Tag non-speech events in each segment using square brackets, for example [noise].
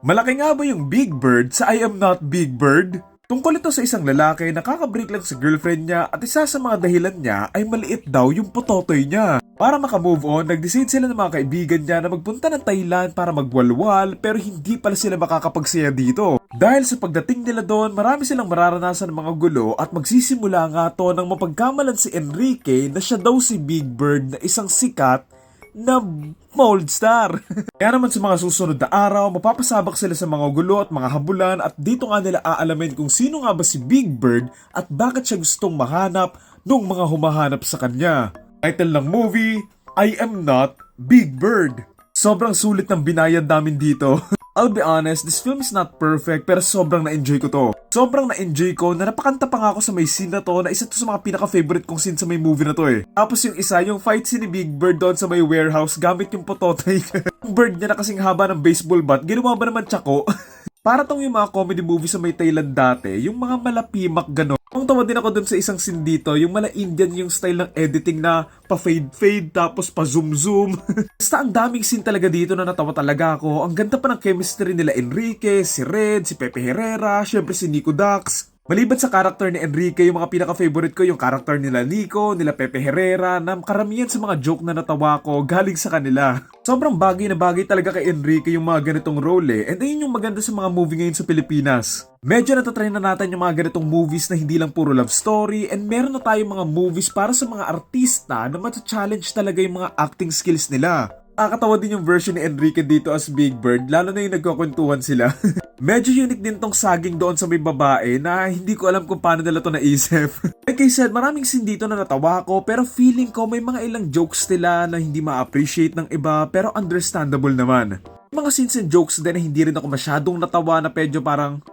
Malaki nga ba yung Big Bird sa I Am Not Big Bird? Tungkol ito sa isang lalaki na kakabreak lang sa girlfriend niya at isa sa mga dahilan niya ay maliit daw yung pototoy niya. Para makamove on, nag-decide sila ng mga kaibigan niya na magpunta ng Thailand para magwalwal pero hindi pala sila makakapagsaya dito. Dahil sa pagdating nila doon, marami silang mararanasan ng mga gulo at magsisimula nga to ng mapagkamalan si Enrique na siya daw si Big Bird na isang sikat na mold star. [laughs] Kaya naman sa mga susunod na araw, mapapasabak sila sa mga gulo at mga habulan at dito nga nila aalamin kung sino nga ba si Big Bird at bakit siya gustong mahanap nung mga humahanap sa kanya. Title ng movie, I Am Not Big Bird. Sobrang sulit ng binayad namin dito. [laughs] I'll be honest, this film is not perfect pero sobrang na-enjoy ko to. Sobrang na-enjoy ko na napakanta pa nga ako sa may scene na to na isa to sa mga pinaka-favorite kong scene sa may movie na to eh. Tapos yung isa, yung fight scene ni Big Bird doon sa may warehouse gamit yung pototoy. [laughs] yung bird niya na kasing haba ng baseball bat, ginawa ba naman tsako? [laughs] Para tong yung mga comedy movie sa may Thailand dati, yung mga malapimak gano'n. Ang tawa din ako dun sa isang scene dito, yung mala Indian yung style ng editing na pa-fade-fade tapos pa-zoom-zoom. [laughs] Basta ang daming scene talaga dito na natawa talaga ako. Ang ganda pa ng chemistry nila Enrique, si Red, si Pepe Herrera, syempre si Nico Dax. Maliban sa karakter ni Enrique, yung mga pinaka-favorite ko, yung karakter nila Nico, nila Pepe Herrera, na karamihan sa mga joke na natawa ko galing sa kanila. Sobrang bagay na bagay talaga kay Enrique yung mga ganitong role eh. And ayun yung maganda sa mga movie ngayon sa Pilipinas. Medyo natatry na natin yung mga ganitong movies na hindi lang puro love story and meron na tayong mga movies para sa mga artista na mata-challenge talaga yung mga acting skills nila. Nakakatawa din yung version ni Enrique dito as Big Bird, lalo na yung nagkukwentuhan sila. [laughs] Medyo unique din tong saging doon sa may babae na hindi ko alam kung paano nila to naisip. [laughs] like I said, maraming scene dito na natawa ko pero feeling ko may mga ilang jokes nila na hindi ma-appreciate ng iba pero understandable naman. Mga scenes and jokes din na hindi rin ako masyadong natawa na medyo parang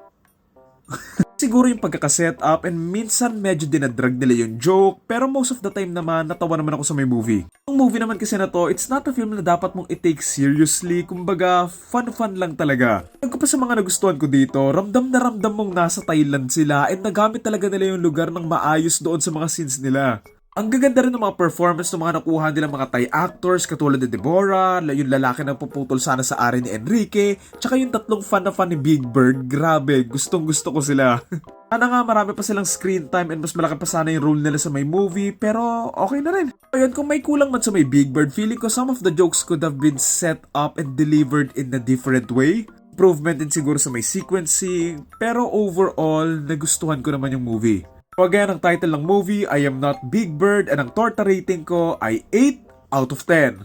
[laughs] Siguro yung pagkakaset up and minsan medyo dinadrag nila yung joke pero most of the time naman natawa naman ako sa may movie. Ang movie naman kasi na to, it's not a film na dapat mong i-take seriously, kumbaga fun-fun lang talaga. Pagka pa sa mga nagustuhan ko dito, ramdam na ramdam mong nasa Thailand sila at nagamit talaga nila yung lugar ng maayos doon sa mga scenes nila. Ang gaganda rin ng mga performance ng mga nakuha nilang mga Thai actors katulad ni Deborah, yung lalaki na puputol sana sa ari ni Enrique, tsaka yung tatlong fan na fan ni Big Bird. Grabe, gustong gusto ko sila. [laughs] Sana nga marami pa silang screen time and mas malaki pa sana yung role nila sa may movie, pero okay na rin. Ayun, kung may kulang man sa may Big Bird, feeling ko some of the jokes could have been set up and delivered in a different way. Improvement din siguro sa may sequencing, pero overall, nagustuhan ko naman yung movie. So again, ang title ng movie, I Am Not Big Bird, and ang torta rating ko ay 8 out of 10.